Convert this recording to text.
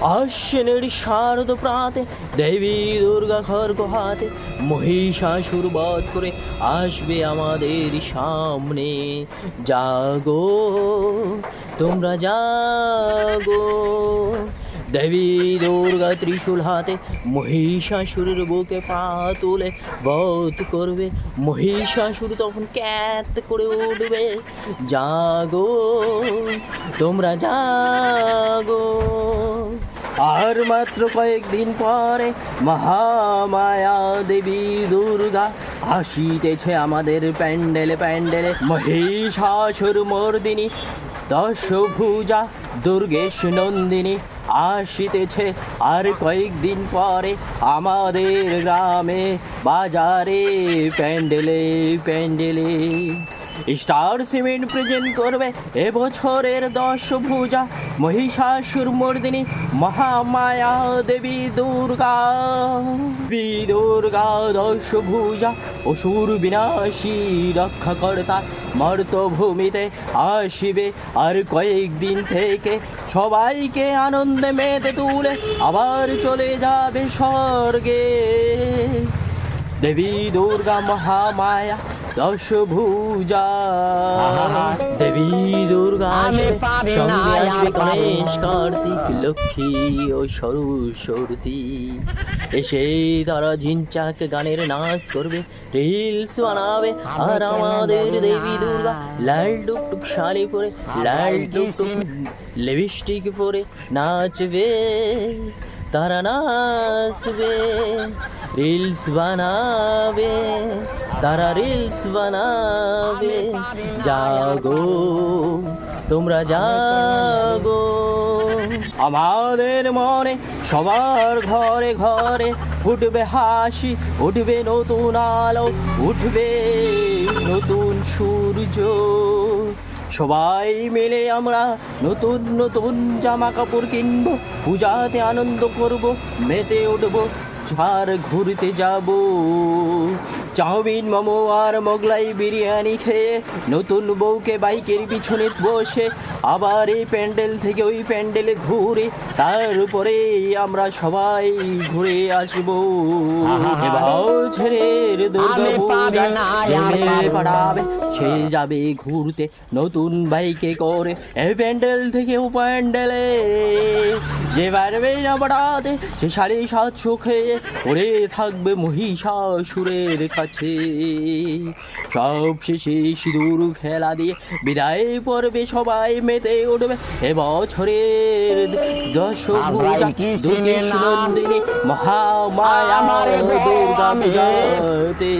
আশ্বিনের শারদ প্রাতে, দেবী দুর্গা খড়গ হাতে মহিষাসুর বধ করে আসবে আমাদের সামনে। জাগো, তোমরা জাগো। দেবী দুর্গা ত্রিশূল হাতে মহিষাসুরের বুকে পা তুলে বধ করবে। মহিষাসুর তখন ক্যাত করে উঠবে। জাগো, তোমরা জাগো। আর মাত্র কয়েকদিন পরে মহামায়া দেবী দুর্গা আসিতেছে আমাদের প্যান্ডেলে প্যান্ডেলে মহিষাসুর মর্দিনী, দশভুজা, দুর্গেশ নন্দিনী আসিতেছে। আর কয়েকদিন পরে আমাদের গ্রামে বাজারে প্যান্ডেলে প্যান্ডেলে স্টার সিমেন্ট প্রেজেন্ট করবে এবছরের দশ ভুজা মহিষাসুর মর্দিনী, মহামায়া দেবী দুর্গা। দেবী দুর্গা দশ ভুজা অসুর বিনাশী রক্ষাকর্তা মর্তভূমিতে আসিবে। আর কয়েকদিন থেকে সবাইকে আনন্দে মেতে তুলে আবার চলে যাবে স্বর্গে। দেবী দুর্গা মহামায়া দশভুজা দেবী দুর্গা আমি পারি না, গণেশ কার্তিক লক্ষ্মী ও সরস্বতী এসে তারা ঝিনচাক গানের নাচ করবে রিলস বানাবে আর আমাদের দেবী দুর্গা লাল টুকটুক শাড়ি পরে লাল টুকটুক লিপস্টিক পরে নাচবে। তারা নাচবে রিলস বানাবে। তারা রিলস বানাবে। জাগো, তোমরা জাগো। আমাদের মনে সবার ঘরে ঘরে ফুটবে হাসি, উঠবে নতুন আলো, উঠবে নতুন সূর্য। সবাই মিলে আমরা নতুন নতুন জামা কাপড় কিনবো, পূজাতে আনন্দ করব, মেতে উঠবো, ঝাড় ঘুরতে যাব। চাউমিন মোমো আর মোগলাই বিরিয়ানি খেয়ে নতুন বউকে বাইকের পিছনে বসে আবার এই প্যান্ডেল থেকে ওই প্যান্ডেলে ঘুরে তারপরে আমরা সবাই ঘুরে আসব। সে যাবে ঘুরতে নতুন বাইকে করে। এই প্যান্ডেল থেকে ও প্যান্ডেলে যে পারবে না বাড়াতে সে সাড়ে সাত খেয়ে পড়ে থাকবে মহিষাসুরের কাছে। সব শেষে সিঁদুর খেলা দিয়ে বিদায় পড়বে সবাই মেতে উঠবে এবছরের দশ আমরা পূজা কি দুর্গেশ সিনেমা? নন্দিনী মহামায়া দুর্গা পূজাতে